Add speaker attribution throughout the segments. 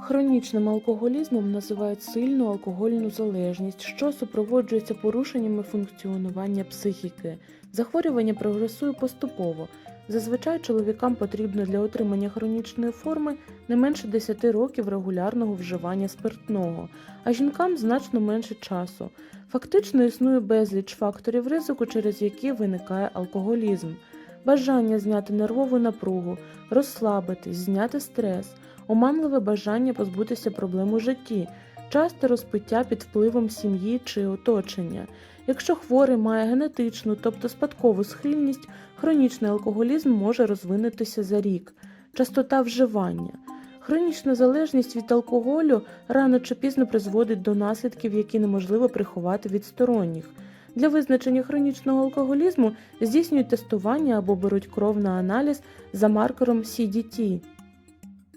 Speaker 1: Хронічним алкоголізмом називають сильну алкогольну залежність, що супроводжується порушеннями функціонування психіки. Захворювання прогресує поступово. Зазвичай чоловікам потрібно для отримання хронічної форми не менше 10 років регулярного вживання спиртного, а жінкам значно менше часу. Фактично існує безліч факторів ризику, через які виникає алкоголізм. Бажання зняти нервову напругу, розслабитись, зняти стрес, оманливе бажання позбутися проблем у житті, часте розпиття під впливом сім'ї чи оточення. Якщо хворий має генетичну, тобто спадкову схильність, хронічний алкоголізм може розвинутися за рік. Частота вживання. Хронічна залежність від алкоголю рано чи пізно призводить до наслідків, які неможливо приховати від сторонніх. Для визначення хронічного алкоголізму здійснюють тестування або беруть кров на аналіз за маркером CDT.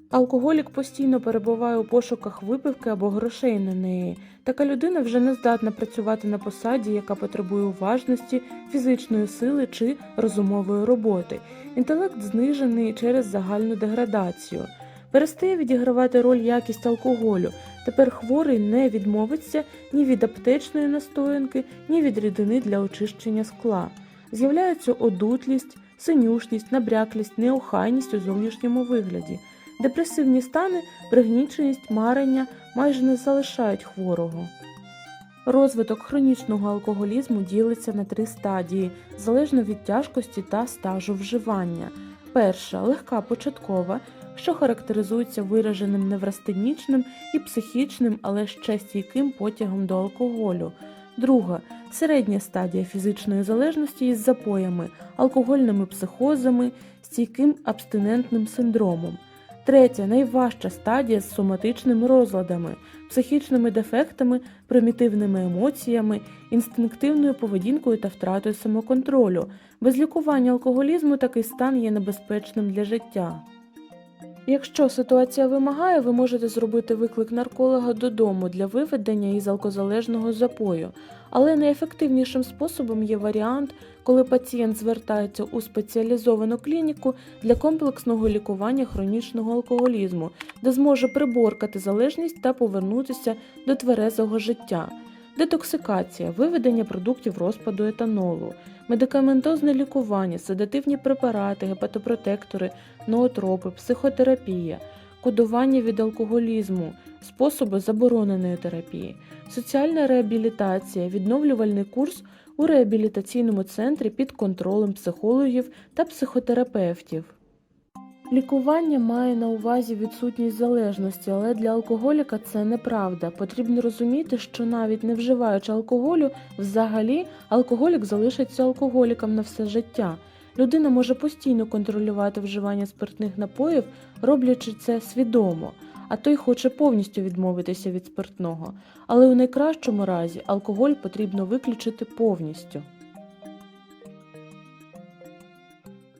Speaker 1: Алкоголік постійно перебуває у пошуках випивки або грошей на неї. Така людина вже не здатна працювати на посаді, яка потребує уважності, фізичної сили чи розумової роботи. Інтелект знижений через загальну деградацію. Перестає відігравати роль якість алкоголю. Тепер хворий не відмовиться ні від аптечної настоянки, ні від рідини для очищення скла. З'являються одутлість, синюшність, набряклість, неохайність у зовнішньому вигляді. Депресивні стани, пригніченість, марення майже не залишають хворого. Розвиток хронічного алкоголізму ділиться на три стадії, залежно від тяжкості та стажу вживання. Перша легка початкова, що характеризується вираженим неврастенічним і психічним, але ще стійким потягом до алкоголю. Друга середня стадія фізичної залежності із запоями, алкогольними психозами, стійким абстинентним синдромом. Третя найважча стадія з соматичними розладами, психічними дефектами, примітивними емоціями, інстинктивною поведінкою та втратою самоконтролю. Без лікування алкоголізму такий стан є небезпечним для життя. Якщо ситуація вимагає, ви можете зробити виклик нарколога додому для виведення із алкозалежного запою, але найефективнішим способом є варіант, коли пацієнт звертається у спеціалізовану клініку для комплексного лікування хронічного алкоголізму, де зможе приборкати залежність та повернутися до тверезого життя. Детоксикація, виведення продуктів розпаду етанолу, медикаментозне лікування, седативні препарати, гепатопротектори, ноотропи, психотерапія, кодування від алкоголізму, способи забороненої терапії, соціальна реабілітація, відновлювальний курс у реабілітаційному центрі під контролем психологів та психотерапевтів. Лікування має на увазі відсутність залежності, але для алкоголіка це неправда. Потрібно розуміти, що навіть не вживаючи алкоголю, взагалі алкоголік залишиться алкоголіком на все життя. Людина може постійно контролювати вживання спиртних напоїв, роблячи це свідомо, а той хоче повністю відмовитися від спиртного. Але у найкращому разі алкоголь потрібно виключити повністю.